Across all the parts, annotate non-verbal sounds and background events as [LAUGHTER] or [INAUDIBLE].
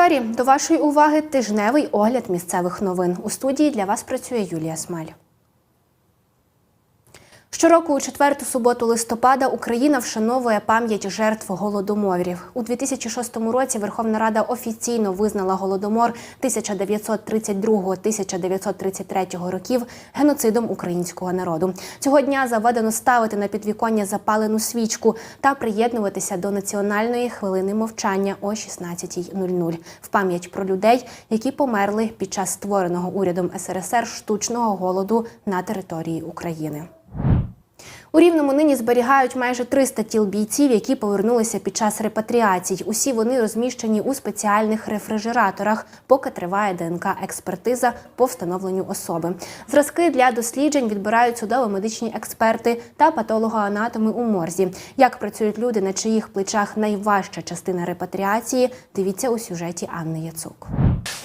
сфері до вашої уваги тижневий огляд місцевих новин. У студії для вас працює Юлія Смаль. Щороку у четверту суботу листопада Україна вшановує пам'ять жертв голодоморів. У 2006 році Верховна Рада офіційно визнала голодомор 1932-1933 років геноцидом українського народу. Цього дня заведено ставити на підвіконня запалену свічку та приєднуватися до національної хвилини мовчання о 16.00 в пам'ять про людей, які померли під час створеного урядом СРСР штучного голоду на території України. У Рівному нині зберігають майже 300 тіл бійців, які повернулися під час репатріацій. Усі вони розміщені у спеціальних рефрижераторах, поки триває ДНК-експертиза по встановленню особи. Зразки для досліджень відбирають судово-медичні експерти та патологоанатоми у морзі. Як працюють люди, на чиїх плечах найважча частина репатріації, дивіться у сюжеті Анни Яцук.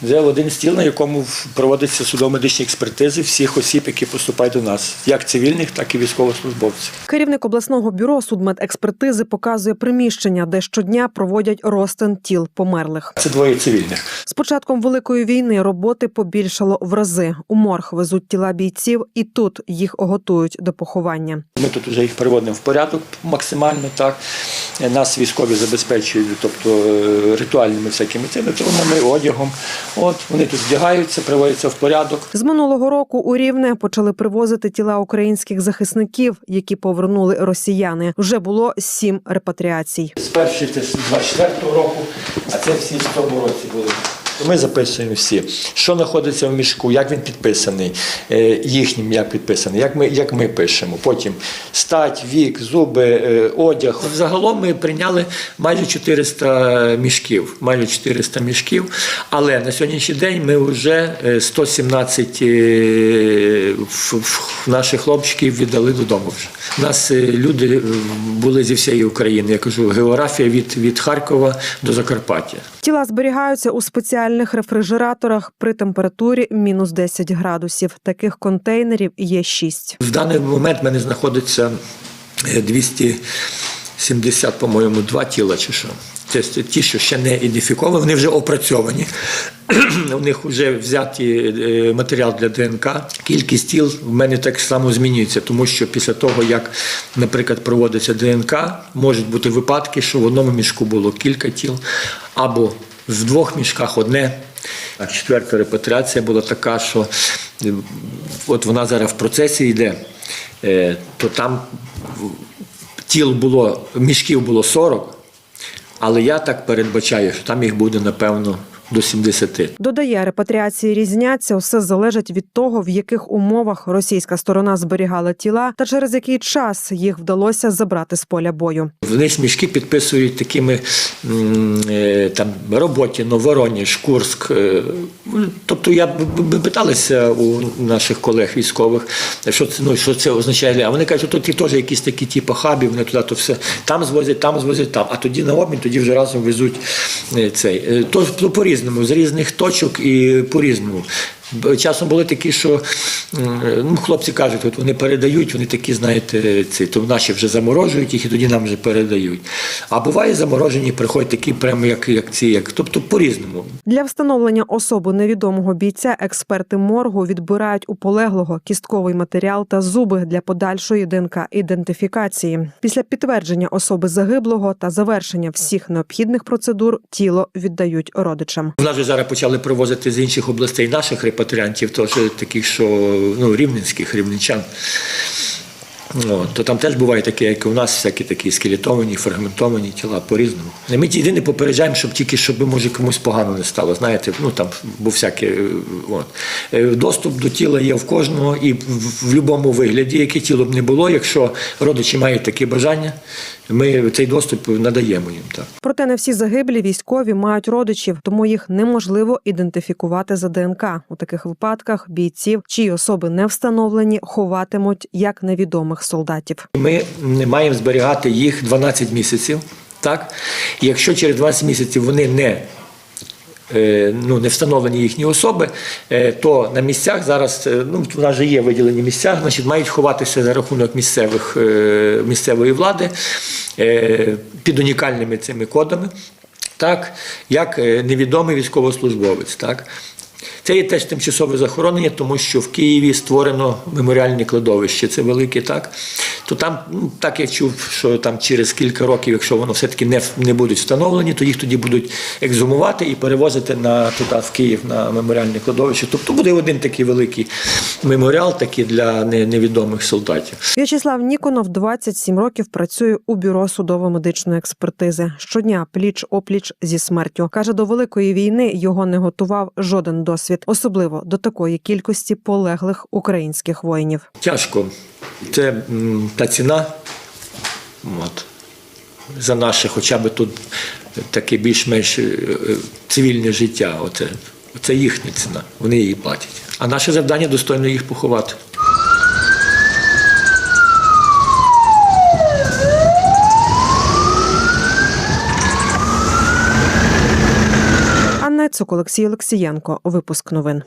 Це один стіл, на якому проводяться судово-медичні експертизи всіх осіб, які поступають до нас, як цивільних, так і військовослужбовців. Керівник обласного бюро судмедекспертизи показує приміщення, де щодня проводять розтин тіл померлих. Це двоє цивільних. З початком великої війни роботи побільшало в рази. У морг везуть тіла бійців, і тут їх готують до поховання. Ми тут вже їх переводимо в порядок максимально. Так нас військові забезпечують, тобто е, ритуальними всякими цими тронами, одягом. От вони тут вдягаються, приводяться в порядок. З минулого року у Рівне почали привозити тіла українських захисників, які повернули росіяни. Вже було сім репатріацій. З першої це з 24-го року, а це в тому році були. Ми записуємо всі, що знаходиться в мішку, як він підписаний, е, їхнім як підписаний, як ми, як ми пишемо. Потім стать, вік, зуби, е, одяг. Загалом ми прийняли майже 400 мішків. Майже 400 мішків. Але на сьогоднішній день ми вже е, 117 е, наших хлопчиків віддали додому вже. У нас люди були зі всієї України. Я кажу, географія від, від Харкова до Закарпаття. Тіла зберігаються у спеціальних рефрижераторах при температурі мінус 10 градусів. Таких контейнерів є шість. В даний момент в мене знаходиться е, 270, по-моєму, два тіла чи що. Це ті, що ще не ідентифіковані, вони вже опрацьовані. [CLEARS THROAT] У них вже взяті е, матеріал для ДНК. Кількість тіл в мене так само змінюється, тому що після того, як, наприклад, проводиться ДНК, можуть бути випадки, що в одному мішку було кілька тіл, або в двох мішках одне. А четверта репатріація була така, що е, от вона зараз в процесі йде, е, то там тіл було, мішків було 40, але я так передбачаю, що там їх буде, напевно, до 70. Додає, репатріації різняться. Все залежить від того, в яких умовах російська сторона зберігала тіла, та через який час їх вдалося забрати з поля бою. Вони ж мішки підписують такими е, там Роботіно, Вороніж, Курськ. е, Тобто я б- питалися у наших колег військових, що це, ну, що це означає. А вони кажуть, тут теж якісь такі типу хабів, вони туди то все там звозять, там звозять, там. А тоді на обмін, тоді вже разом везуть е, цей. Е, То, то по-різному, з різних точок і по-різному. Б- Часом були такі, що ну, хлопці кажуть, от вони передають, вони такі, знаєте, ці, то наші вже заморожують їх і тоді нам вже передають. А буває заморожені, приходять такі, прямо як, як ці, як, тобто по-різному. Для встановлення особи невідомого бійця експерти моргу відбирають у полеглого кістковий матеріал та зуби для подальшої ДНК ідентифікації. Після підтвердження особи загиблого та завершення всіх необхідних процедур тіло віддають родичам. У нас вже зараз почали привозити з інших областей наших репатріантів, теж таких, що ну, рівненських, рівненчан. О, то там теж буває таке, як і у нас, всякі такі скелетовані, фрагментовані тіла по-різному. Ми єдине попереджаємо, щоб тільки щоб може комусь погано не стало. Знаєте, ну там бо всяке. От. Е, Доступ до тіла є в кожного і в, в будь-якому вигляді, яке тіло б не було, якщо родичі мають таке бажання, ми цей доступ надаємо їм. Так. Проте не всі загиблі військові мають родичів, тому їх неможливо ідентифікувати за ДНК. У таких випадках бійців, чиї особи не встановлені, ховатимуть як невідомих солдатів. Ми не маємо зберігати їх 12 місяців. Так? Якщо через 12 місяців вони не, ну, не встановлені їхні особи, е, то на місцях зараз, е, ну, в нас же є виділені місця, значить, мають ховатися за рахунок місцевих, е, місцевої влади е, під унікальними цими кодами. так, як е, невідомий військовослужбовець. Так. Це є теж тимчасове захоронення, тому що в Києві створено меморіальне кладовище. Це велике, так. То там, ну, так я чув, що там через кілька років, якщо воно все-таки не, не будуть встановлені, то їх тоді будуть екзумувати і перевозити на туди, в Київ на меморіальне кладовище. Тобто буде один такий великий меморіал, такий для невідомих солдатів. В'ячеслав Ніконов 27 років працює у бюро судово-медичної експертизи. Щодня пліч опліч зі смертю. каже, до великої війни його не готував жоден досвід, особливо до такої кількості полеглих українських воїнів. Тяжко. Це та ціна. От. За наше, хоча б тут таке більш-менш е, е, цивільне життя. Оце, оце їхня ціна. Вони її платять. А наше завдання достойно їх поховати. Цук, Олексій Олексієнко. Випуск новин.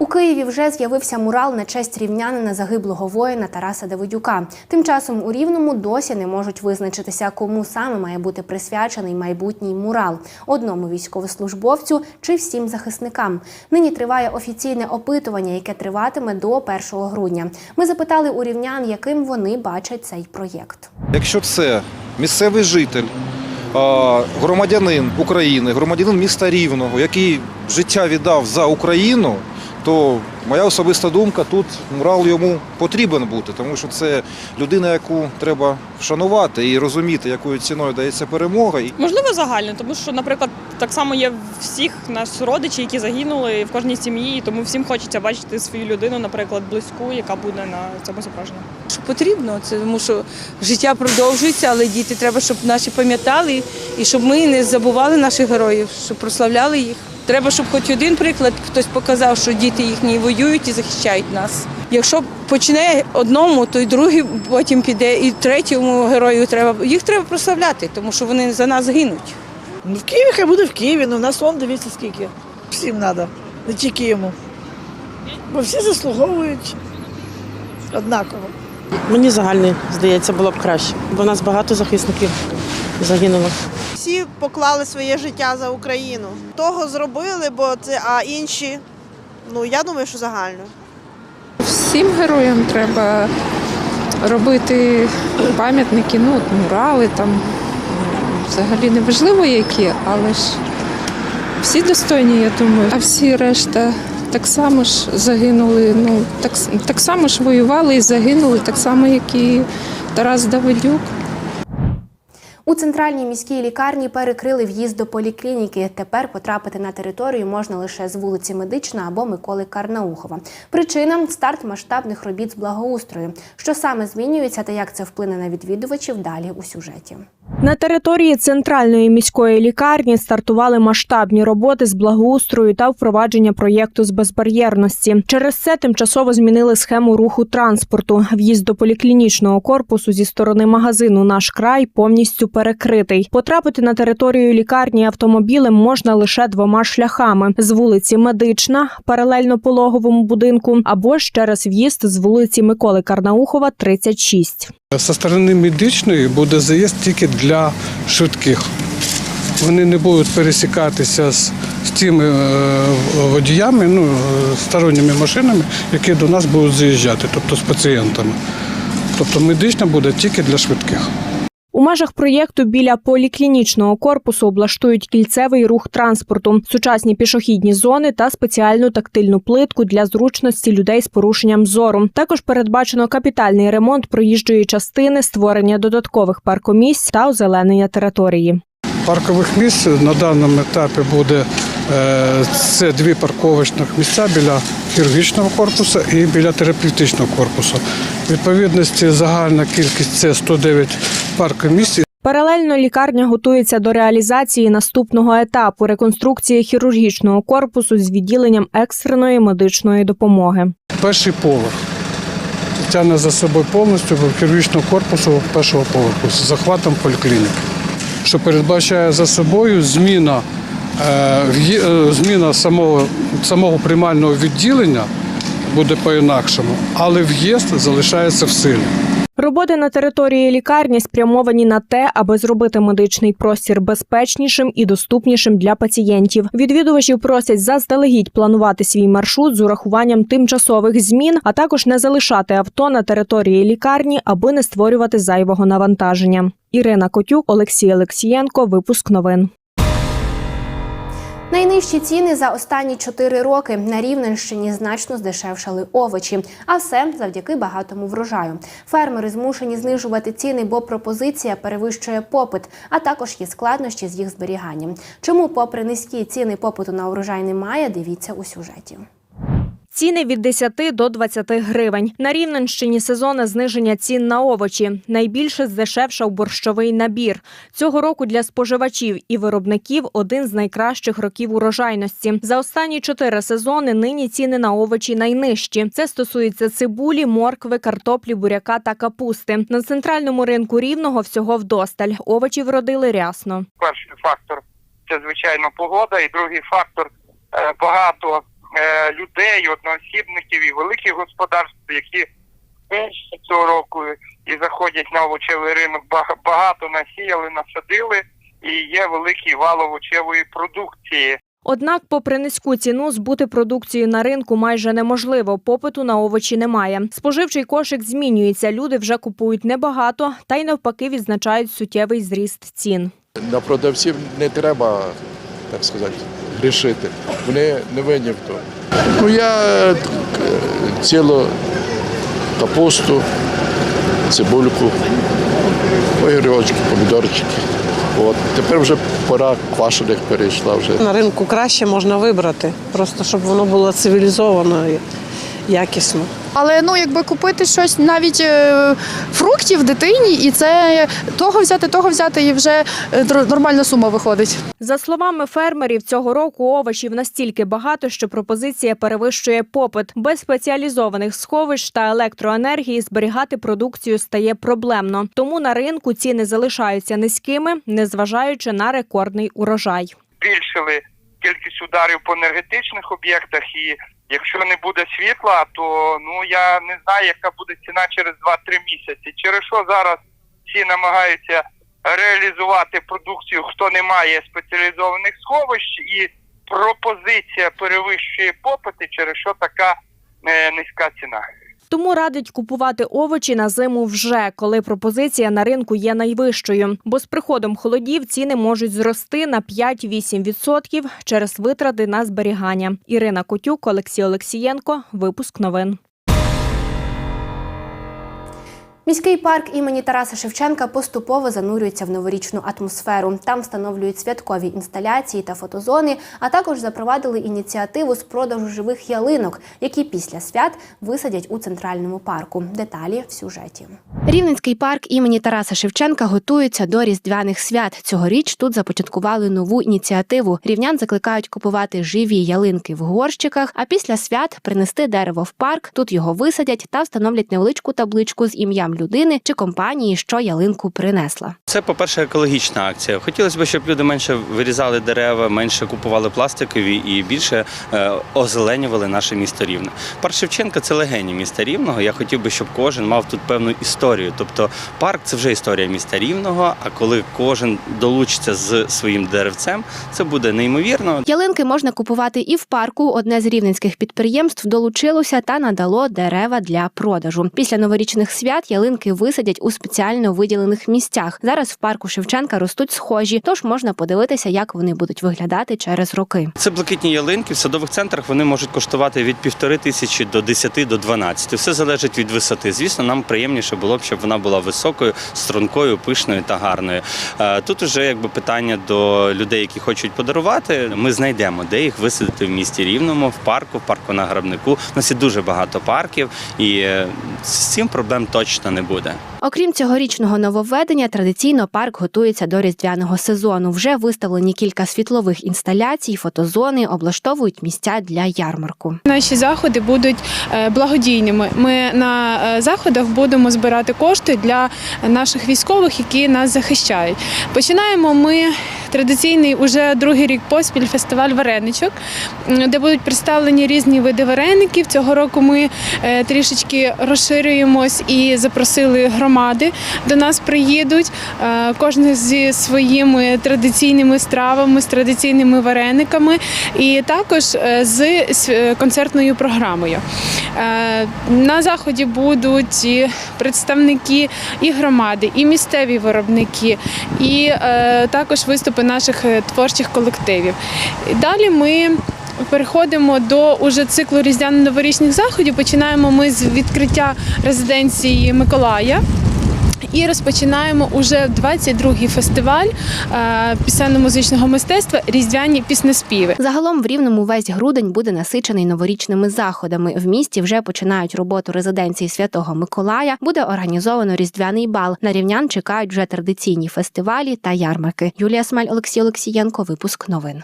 У Києві вже з'явився мурал на честь рівнянина загиблого воїна Тараса Давидюка. Тим часом у Рівному досі не можуть визначитися, кому саме має бути присвячений майбутній мурал одному військовослужбовцю чи всім захисникам. Нині триває офіційне опитування, яке триватиме до 1 грудня. Ми запитали у рівнян, яким вони бачать цей проєкт. Якщо це місцевий житель, громадянин України, громадянин міста Рівного, який життя віддав за Україну, то моя особиста думка, тут мурал йому потрібен бути, тому що це людина, яку треба вшанувати і розуміти, якою ціною дається перемога. Можливо, загально, тому що, наприклад, так само є всіх нас родичі, які загинули в кожній сім'ї, і тому всім хочеться бачити свою людину, наприклад, близьку, яка буде на цьому зображенні. що потрібно, це тому що життя продовжується, але діти треба, щоб наші пам'ятали і щоб ми не забували наших героїв, щоб прославляли їх. Треба, щоб хоч один приклад хтось показав, що діти їхні воюють і захищають нас. Якщо почне одному, то й другий потім піде, і третьому герою треба їх треба прославляти, тому що вони за нас гинуть. Ну, в Києві хай буде в Києві, але в нас он дивіться скільки. Всім треба, не тільки йому. Бо всі заслуговують однаково. Мені загальний, здається, було б краще, бо в нас багато захисників загинуло. Всі поклали своє життя за Україну. Того зробили, бо це а інші. Ну я думаю, що загально. Всім героям треба робити пам'ятники, ну, мурали там. Взагалі не важливо які, але ж всі достойні, я думаю. А всі решта так само ж загинули. Ну, так, так само ж воювали і загинули, так само, як і Тарас Давидюк. У центральній міській лікарні перекрили в'їзд до поліклініки. Тепер потрапити на територію можна лише з вулиці Медична або Миколи Карнаухова. Причина старт масштабних робіт з благоустрою. Що саме змінюється та як це вплине на відвідувачів далі у сюжеті. На території центральної міської лікарні стартували масштабні роботи з благоустрою та впровадження проєкту з безбар'єрності. Через це тимчасово змінили схему руху транспорту. В'їзд до поліклінічного корпусу зі сторони магазину Наш край повністю перекритий. Потрапити на територію лікарні автомобілем можна лише двома шляхами: з вулиці Медична, паралельно пологовому будинку, або ж через в'їзд з вулиці Миколи Карнаухова, 36. Со сторони медичної буде заїзд тільки для швидких. Вони не будуть пересікатися з, тими е, водіями, ну, е, сторонніми машинами, які до нас будуть заїжджати, тобто з пацієнтами. Тобто медична буде тільки для швидких. У межах проєкту біля поліклінічного корпусу облаштують кільцевий рух транспорту, сучасні пішохідні зони та спеціальну тактильну плитку для зручності людей з порушенням зору. Також передбачено капітальний ремонт проїжджої частини, створення додаткових паркомісць та озеленення території. Паркових місць на даному етапі буде це дві парковочних місця біля хірургічного корпусу і біля терапевтичного корпусу. Відповідності загальна кількість це 109 паркомісць. Паралельно лікарня готується до реалізації наступного етапу реконструкції хірургічного корпусу з відділенням екстреної медичної допомоги. Перший поверх тягне за собою повністю хірургічного корпусу першого поверху з захватом поліклініки, що передбачає за собою зміна, е, е, зміна самого, самого приймального відділення буде по-інакшому, але в'їзд залишається в силі. Роботи на території лікарні спрямовані на те, аби зробити медичний простір безпечнішим і доступнішим для пацієнтів. Відвідувачів просять заздалегідь планувати свій маршрут з урахуванням тимчасових змін, а також не залишати авто на території лікарні, аби не створювати зайвого навантаження. Ірина Котюк, Олексій Олексієнко. Випуск новин. Найнижчі ціни за останні 4 роки на Рівненщині значно здешевшали овочі, а все завдяки багатому врожаю. Фермери змушені знижувати ціни, бо пропозиція перевищує попит, а також є складнощі з їх зберіганням. Чому, попри низькі ціни попиту на урожай немає, дивіться у сюжеті. Ціни від 10 до 20 гривень. На Рівненщині сезонне зниження цін на овочі. Найбільше здешевшав борщовий набір. Цього року для споживачів і виробників один з найкращих років урожайності. За останні чотири сезони нині ціни на овочі найнижчі. Це стосується цибулі, моркви, картоплі, буряка та капусти. На центральному ринку рівного всього вдосталь. Овочі вродили рясно. перший фактор це звичайно погода, і другий фактор е, багато людей, одноосібників і великих господарств, які менше цього року і заходять на овочевий ринок, бага- багато насіяли, насадили, і є великий вал овочевої продукції. Однак, попри низьку ціну, збути продукцію на ринку майже неможливо. Попиту на овочі немає. Споживчий кошик змінюється. Люди вже купують небагато, та й навпаки відзначають суттєвий зріст цін. На продавців не треба, так сказати, грішити. Вони не винні в тому. Ну я е, цілу капусту, цибульку, огірочки, помідорчики. От. Тепер вже пора квашених перейшла вже. На ринку краще можна вибрати, просто щоб воно було цивілізовано і якісно. Але ну, якби купити щось навіть е, фруктів дитині, і це того взяти, того взяти, і вже е, др- нормальна сума виходить. За словами фермерів, цього року овочів настільки багато, що пропозиція перевищує попит. Без спеціалізованих сховищ та електроенергії зберігати продукцію стає проблемно. Тому на ринку ціни залишаються низькими, незважаючи на рекордний урожай. Збільшили кількість ударів по енергетичних об'єктах, і якщо не буде світла, то ну я не знаю, яка буде ціна через 2-3 місяці. Через що зараз всі намагаються реалізувати продукцію, хто не має спеціалізованих сховищ, і пропозиція перевищує попити, через що така е, низька ціна. Тому радить купувати овочі на зиму вже, коли пропозиція на ринку є найвищою. Бо з приходом холодів ціни можуть зрости на 5-8% через витрати на зберігання. Ірина Котюк, Олексій Олексієнко. Випуск новин. Міський парк імені Тараса Шевченка поступово занурюється в новорічну атмосферу. Там встановлюють святкові інсталяції та фотозони, а також запровадили ініціативу з продажу живих ялинок, які після свят висадять у центральному парку. Деталі в сюжеті. Рівненський парк імені Тараса Шевченка готується до різдвяних свят. Цьогоріч тут започаткували нову ініціативу. Рівнян закликають купувати живі ялинки в горщиках, а після свят принести дерево в парк. Тут його висадять та встановлять невеличку табличку з ім'ям людини чи компанії, що ялинку принесла. Це, по-перше, екологічна акція. Хотілося б, щоб люди менше вирізали дерева, менше купували пластикові і більше е, озеленювали наше місто Рівне. Парк Шевченка це легені міста Рівного. Я хотів би, щоб кожен мав тут певну історію. Тобто парк це вже історія міста Рівного. А коли кожен долучиться з своїм деревцем, це буде неймовірно. Ялинки можна купувати і в парку. Одне з рівненських підприємств долучилося та надало дерева для продажу. Після новорічних свят ялинки висадять у спеціально виділених місцях. Зараз в парку Шевченка ростуть схожі, тож можна подивитися, як вони будуть виглядати через роки. Це блакитні ялинки. В садових центрах вони можуть коштувати від півтори тисячі до 10 до 12. Все залежить від висоти. Звісно, нам приємніше було б, щоб вона була високою, стрункою, пишною та гарною. Е, Тут уже якби питання до людей, які хочуть подарувати. Ми знайдемо, де їх висадити в місті Рівному, в парку, в парку на грабнику. У нас є дуже багато парків, і е, з цим проблем точно не буде. Окрім цьогорічного нововведення, традиційно парк готується до різдвяного сезону. Вже виставлені кілька світлових інсталяцій, фотозони, облаштовують місця для ярмарку. Наші заходи будуть е, благодійними. Ми на е, заходах будемо збирати кошти для наших військових, які нас захищають. Починаємо ми традиційний уже другий рік поспіль фестиваль вареничок, де будуть представлені різні види вареників. Цього року ми е, трішечки розширюємось і запросили громади. До нас приїдуть е, кожен зі своїми традиційними стравами, з традиційними варениками, і також е, з концертною програмою. На заході будуть представники і громади, і місцеві виробники, і також виступи наших е, творчих колективів. Далі ми. Переходимо до уже циклу різдвяно-новорічних заходів. Починаємо ми з відкриття резиденції Миколая. І розпочинаємо уже 22-й фестиваль е, пісенно-музичного мистецтва Різдвяні піснеспіви. Загалом в рівному весь грудень буде насичений новорічними заходами. В місті вже починають роботу резиденції Святого Миколая. Буде організовано різдвяний бал. На рівнян чекають вже традиційні фестивалі та ярмарки. Юлія Смаль, Олексій Олексієнко. Випуск новин.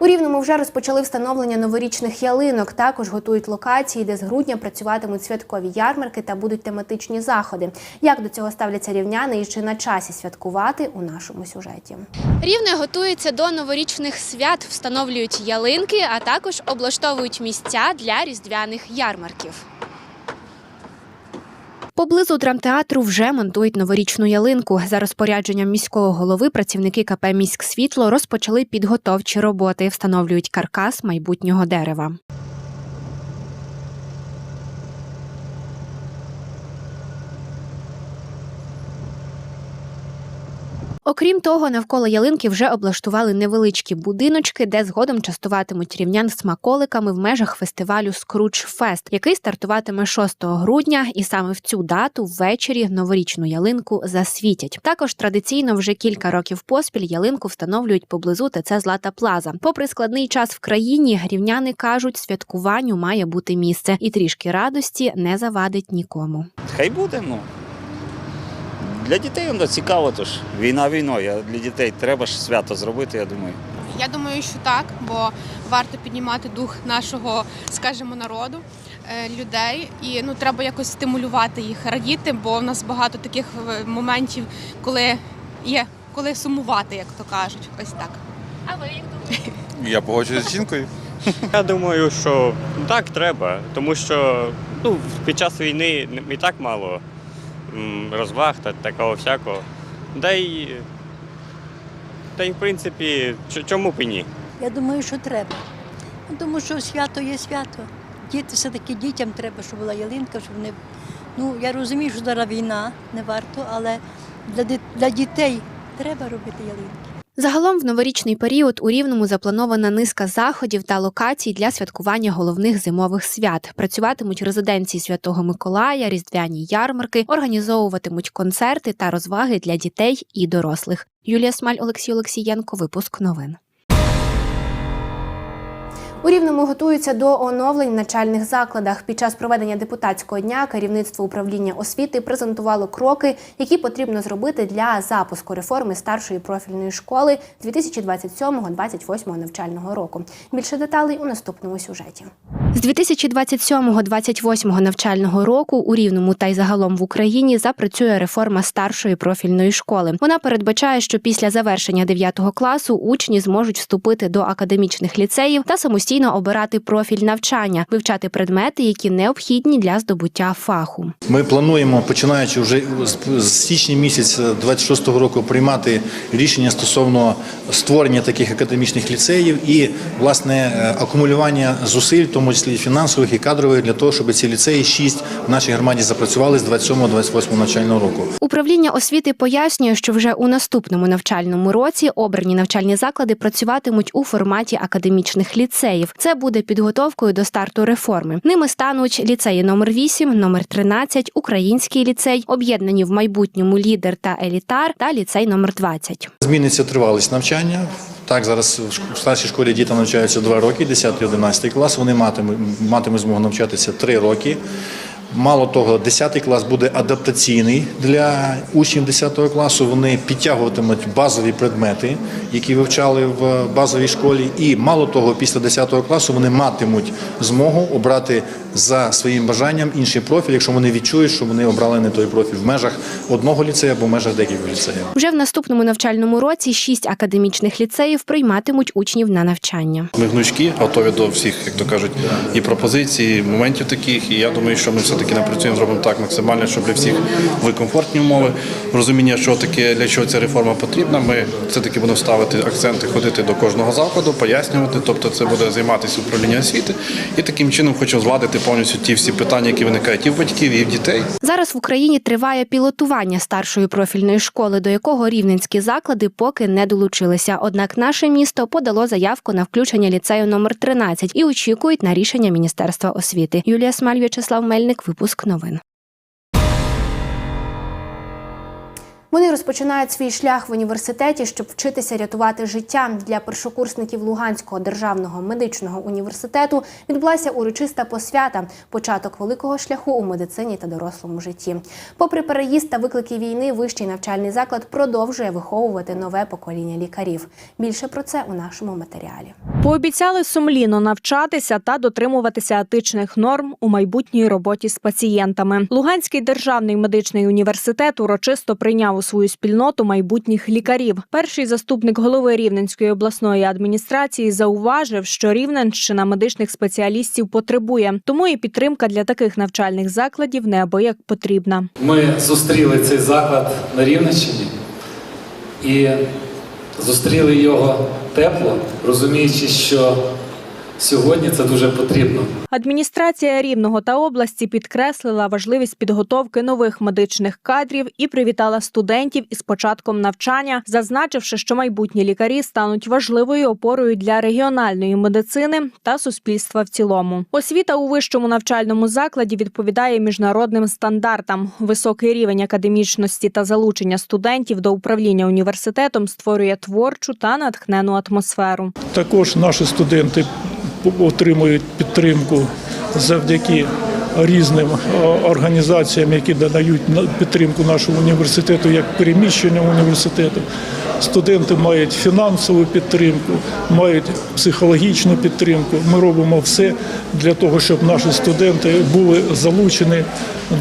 У Рівному вже розпочали встановлення новорічних ялинок. Також готують локації, де з грудня працюватимуть святкові ярмарки та будуть тематичні заходи. Як до цього ставляться рівняни і чи на часі святкувати у нашому сюжеті? Рівне готується до новорічних свят, встановлюють ялинки, а також облаштовують місця для різдвяних ярмарків. Поблизу драмтеатру вже монтують новорічну ялинку. За розпорядженням міського голови працівники КП «Міськсвітло» розпочали підготовчі роботи, встановлюють каркас майбутнього дерева. Окрім того, навколо ялинки вже облаштували невеличкі будиночки, де згодом частуватимуть рівнян смаколиками в межах фестивалю Скруч Фест, який стартуватиме 6 грудня, і саме в цю дату ввечері новорічну ялинку засвітять. Також традиційно вже кілька років поспіль ялинку встановлюють поблизу ТЦ Злата Плаза. Попри складний час в країні, рівняни кажуть, святкуванню має бути місце, і трішки радості не завадить нікому. Хай буде, ну. Для дітей воно цікаво, тож війна війною, а для дітей треба ж свято зробити, я думаю. Я думаю, що так, бо варто піднімати дух нашого, скажімо, народу, е, людей, і ну треба якось стимулювати їх, радіти, бо в нас багато таких е, моментів, коли є, коли сумувати, як то кажуть, ось так. А ви як думаєте? [LAUGHS] Я погоджуюся з жінкою. Я думаю, що так треба, тому що ну, під час війни і так мало розваг та такого всякого. Да й, та й в принципі, чому б і ні? Я думаю, що треба. Ну, Тому що свято є свято. Діти все-таки дітям треба, щоб була ялинка, щоб вони. Ну, я розумію, що зараз війна, не варто, але для дітей треба робити ялинки. Загалом в новорічний період у Рівному запланована низка заходів та локацій для святкування головних зимових свят. Працюватимуть резиденції Святого Миколая, різдвяні ярмарки, організовуватимуть концерти та розваги для дітей і дорослих. Юлія Смаль, Олексій Олексієнко. Випуск новин. У Рівному готуються до оновлень в начальних закладах. Під час проведення депутатського дня керівництво управління освіти презентувало кроки, які потрібно зробити для запуску реформи старшої профільної школи 2027-2028 навчального року. Більше деталей у наступному сюжеті. З 2027-2028 навчального року у Рівному та й загалом в Україні запрацює реформа старшої профільної школи. Вона передбачає, що після завершення 9 класу учні зможуть вступити до академічних ліцеїв та самостійно обирати профіль навчання, вивчати предмети, які необхідні для здобуття фаху. Ми плануємо, починаючи вже з- січня місяця 26-го року, приймати рішення стосовно створення таких академічних ліцеїв і власне е, акумулювання зусиль, в тому числі і фінансових і кадрових, для того, щоб ці ліцеї 6 в нашій громаді запрацювали з 27-28 навчального року. Управління освіти пояснює, що вже у наступному навчальному році обрані навчальні заклади працюватимуть у форматі академічних ліцеїв. Це буде підготовкою до старту реформи. Ними стануть ліцеї номер 8, номер 13, Український ліцей, об'єднані в майбутньому лідер та елітар та ліцей номер 20. Зміниться тривалість навчання. Так, зараз в старшій школі діти навчаються 2 роки, 10-11 клас. Вони матимуть, матимуть змогу навчатися 3 роки. Мало того, 10 клас буде адаптаційний для учнів 10 класу. Вони підтягуватимуть базові предмети, які вивчали в базовій школі. І мало того, після 10 класу вони матимуть змогу обрати за своїм бажанням інший профіль, якщо вони відчують, що вони обрали не той профіль в межах одного ліцею або в межах декількох ліцеїв. Вже в наступному навчальному році шість академічних ліцеїв прийматимуть учнів на навчання. Ми гнучки, готові до всіх, як то кажуть, і пропозицій, і моментів таких. І я думаю, що ми все-таки напрацюємо, зробимо так максимально, щоб для всіх були комфортні умови. Розуміння, що таке, для чого ця реформа потрібна. Ми все-таки будемо ставити акценти, ходити до кожного закладу, пояснювати. Тобто, це буде займатися управління освіти. І таким чином хочемо зладити повністю ті всі питання, які виникають і в батьків, і в дітей. Зараз в Україні триває пілотування старшої профільної школи, до якого рівненські заклади поки не долучилися. Однак наше місто подало заявку на включення ліцею номер 13 і очікують на рішення Міністерства освіти. Юлія Смаль, В'ячеслав Мельник, випуск новин. Вони розпочинають свій шлях в університеті, щоб вчитися рятувати життя. Для першокурсників Луганського державного медичного університету відбулася урочиста посвята, початок великого шляху у медицині та дорослому житті. Попри переїзд та виклики війни, вищий навчальний заклад продовжує виховувати нове покоління лікарів. Більше про це у нашому матеріалі. Пообіцяли сумлінно навчатися та дотримуватися етичних норм у майбутній роботі з пацієнтами. Луганський державний медичний університет урочисто прийняв у свою спільноту майбутніх лікарів. Перший заступник голови Рівненської обласної адміністрації зауважив, що Рівненщина медичних спеціалістів потребує, тому і підтримка для таких навчальних закладів неабияк потрібна. Ми зустріли цей заклад на Рівненщині і зустріли його тепло, розуміючи, що сьогодні це дуже потрібно. Адміністрація Рівного та області підкреслила важливість підготовки нових медичних кадрів і привітала студентів із початком навчання, зазначивши, що майбутні лікарі стануть важливою опорою для регіональної медицини та суспільства в цілому. Освіта у вищому навчальному закладі відповідає міжнародним стандартам. Високий рівень академічності та залучення студентів до управління університетом створює творчу та натхнену атмосферу. Також наші студенти отримують підтримку завдяки різним е, організаціям, які надають на- підтримку нашому університету, як переміщення університету. Студенти мають фінансову підтримку, мають психологічну підтримку. Ми робимо все для того, щоб наші студенти були залучені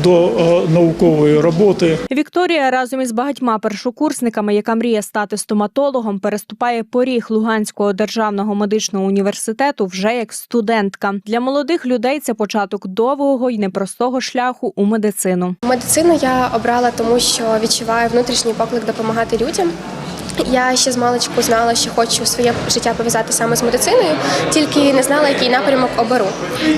до е, наукової роботи. Вікторія разом із багатьма першокурсниками, яка мріє стати стоматологом, переступає поріг Луганського державного медичного університету вже як студентка. Для молодих людей це початок довгого й непростого шляху у медицину. Медицину я обрала, тому що відчуваю внутрішній поклик допомагати людям. Я ще з маличку знала, що хочу своє життя пов'язати саме з медициною, тільки не знала, який напрямок оберу.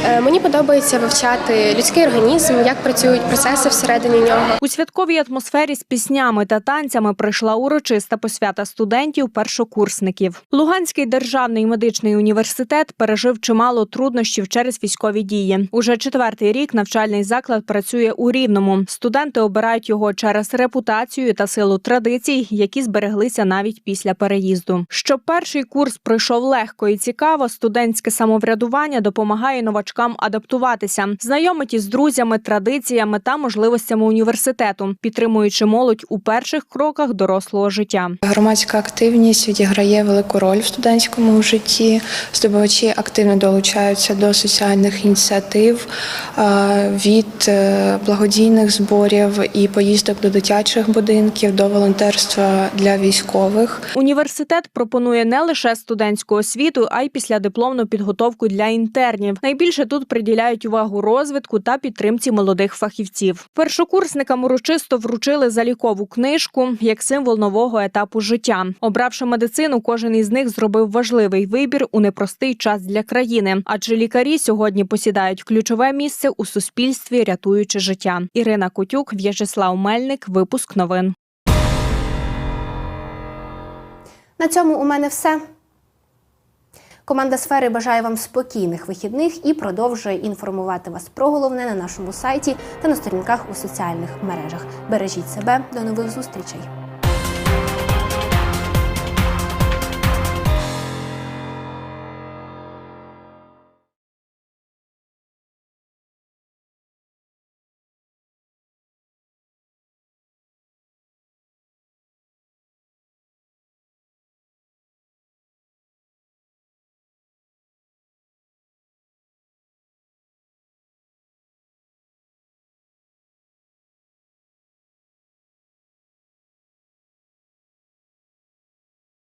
Е, Мені подобається вивчати людський організм, як працюють процеси всередині нього. У святковій атмосфері з піснями та танцями прийшла урочиста посвята студентів першокурсників. Луганський державний медичний університет пережив чимало труднощів через військові дії. Уже четвертий рік навчальний заклад працює у рівному. Студенти обирають його через репутацію та силу традицій, які збереглися навіть після переїзду. Щоб перший курс пройшов легко і цікаво, студентське самоврядування допомагає новачкам адаптуватися, знайомить із друзями, традиціями та можливостями університету, підтримуючи молодь у перших кроках дорослого життя. Громадська активність відіграє велику роль в студентському житті. Здобувачі активно долучаються до соціальних ініціатив від е, благодійних зборів і поїздок до дитячих будинків до волонтерства для військових. Університет пропонує не лише студентську освіту, а й післядипломну підготовку для інтернів. Найбільше тут приділяють увагу розвитку та підтримці молодих фахівців. Першокурсникам урочисто вручили залікову книжку як символ нового етапу життя. Обравши медицину, кожен із них зробив важливий вибір у непростий час для країни, адже лікарі сьогодні посідають ключове місце у суспільстві, рятуючи життя. Ірина Котюк, В'ячеслав Мельник. Випуск новин. На цьому у мене все. Команда сфери бажає вам спокійних вихідних і продовжує інформувати вас про головне на нашому сайті та на сторінках у соціальних мережах. Бережіть себе, до нових зустрічей.